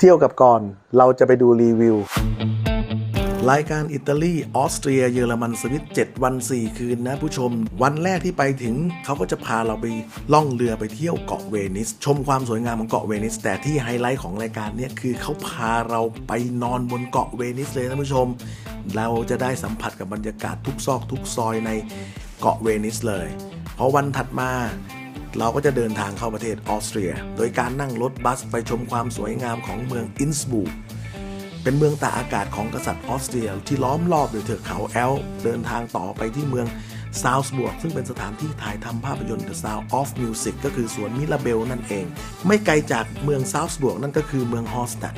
เที่ยวกับก่อนเราจะไปดูรีวิว รายการอิตาลีออสเตรียเยอรมันสวิต7วัน 4 คืนนะผู้ชม วันแรกที่ไปถึงเขาก็จะพาเราไปล่องเรือไปเที่ยวเกาะเวนิส ชมความสวยงามของเกาะเวนิส แต่ที่ไฮไลท์ของรายการเนี้คือเขาพาเราไปนอนบนเกาะเวนิสเลยนะผู้ชม เราจะได้สัมผัสกับบรรยากาศทุกซอกทุกซอยในเกาะเวนิสเลย เพอวันถัดมา เราก็จะเดินทางเข้าประเทศออสเตรีย โดยการนั่งรถบัสไปชมความสวยงามของเมืองอินสบูกเป็นเมืองตากอากาศของกษัตริย์ออสเตรียที่ล้อมรอบด้วยเทือกเขาแอล เดินทางต่อไปที่เมืองซาวส์บวกซึ่งเป็นสถานที่ถ่ายทำภาพยนตร์ The Sound of Music ก็คือสวนมิลาเบลนั่นเอง ไม่ไกลจากเมืองซาวส์บวกนั่นก็คือเมืองฮอสตัด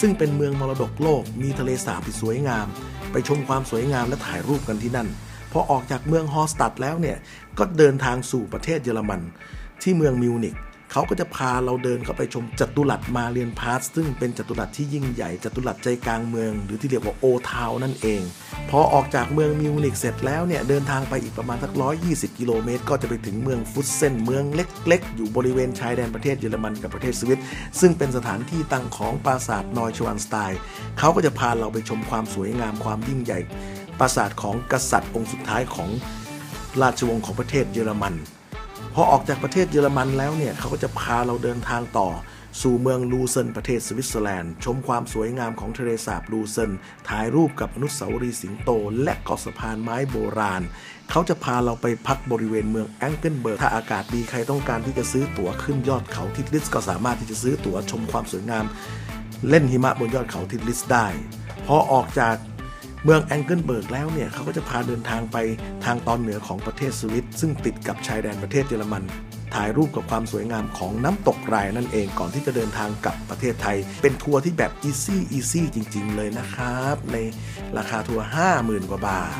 ซึ่งเป็นเมืองมรดกโลก มีทะเลสาบที่สวยงาม ไปชมความสวยงามและถ่ายรูปกันที่นั่นพอออกจากเมืองฮอสตัดแล้วเนี่ย ก็เดินทางสู่ประเทศเยอรมัน ที่เมืองมิวนิกเขาก็จะพาเราเดินเข้าไปชมจัตุรัสมาเรียนพาร์สซึ่งเป็นจัตุรัสที่ยิ่งใหญ่จัตุรัสใจกลางเมือง หรือที่เรียกว่าโอทาวนั่นเอง พอออกจากเมืองมิวนิกเสร็จแล้วเนี่ย เดินทางไปอีกประมาณสัก 120 กิโลเมตร ก็จะไปถึงเมืองฟุตเซนเมืองเล็ก ๆ อยู่บริเวณชายแดนประเทศเยอรมันกับประเทศสวิตซึ่งเป็นสถานที่ตั้งของปราสาทนอยชวานสไตน์เขาก็จะพาเราไปชมความสวยงามความยิ่งใหญ่ ปราสาทของกษัตริย์องค์สุดท้ายของราชวงศ์ของประเทศเยอรมัน พอออกจากประเทศเยอรมันแล้วเนี่ยเขาก็จะพาเราเดินทางต่อ สู่เมืองลูเซนประเทศสวิตเซอร์แลนด์ ชมความสวยงามของทะเลสาบลูเซนถ่ายรูปกับอนุสาวรีย์สิงโต และเกาะสะพานไม้โบราณ เขาจะพาเราไปพักบริเวณเมืองแองเกิลเบิร์กถ้าอากาศดีใครต้องการที่จะซื้อตั๋วขึ้นยอดเขาทิดลิสก็สามารถที่จะซื้อตั๋วชมความสวยงาม เล่นหิมะบนยอดเขาทิดลิสได้พอออกจาก เมืองแองเกิลเบิร์กแล้วเนี่ยเขาก็จะพาเดินทางไปทางตอนเหนือของประเทศสวิตซึ่งติดกับชายแดนประเทศเยอรมัน ถ่ายรูปกับความสวยงามของน้ำตกไรายนั่นเองก่อนที่จะเดินทางกลับประเทศไทย เป็นทัวร์ที่แบบอีซี่อีซี่จริง ๆ เลยนะครับ ในราคาทัวร์50,000 กว่าบาท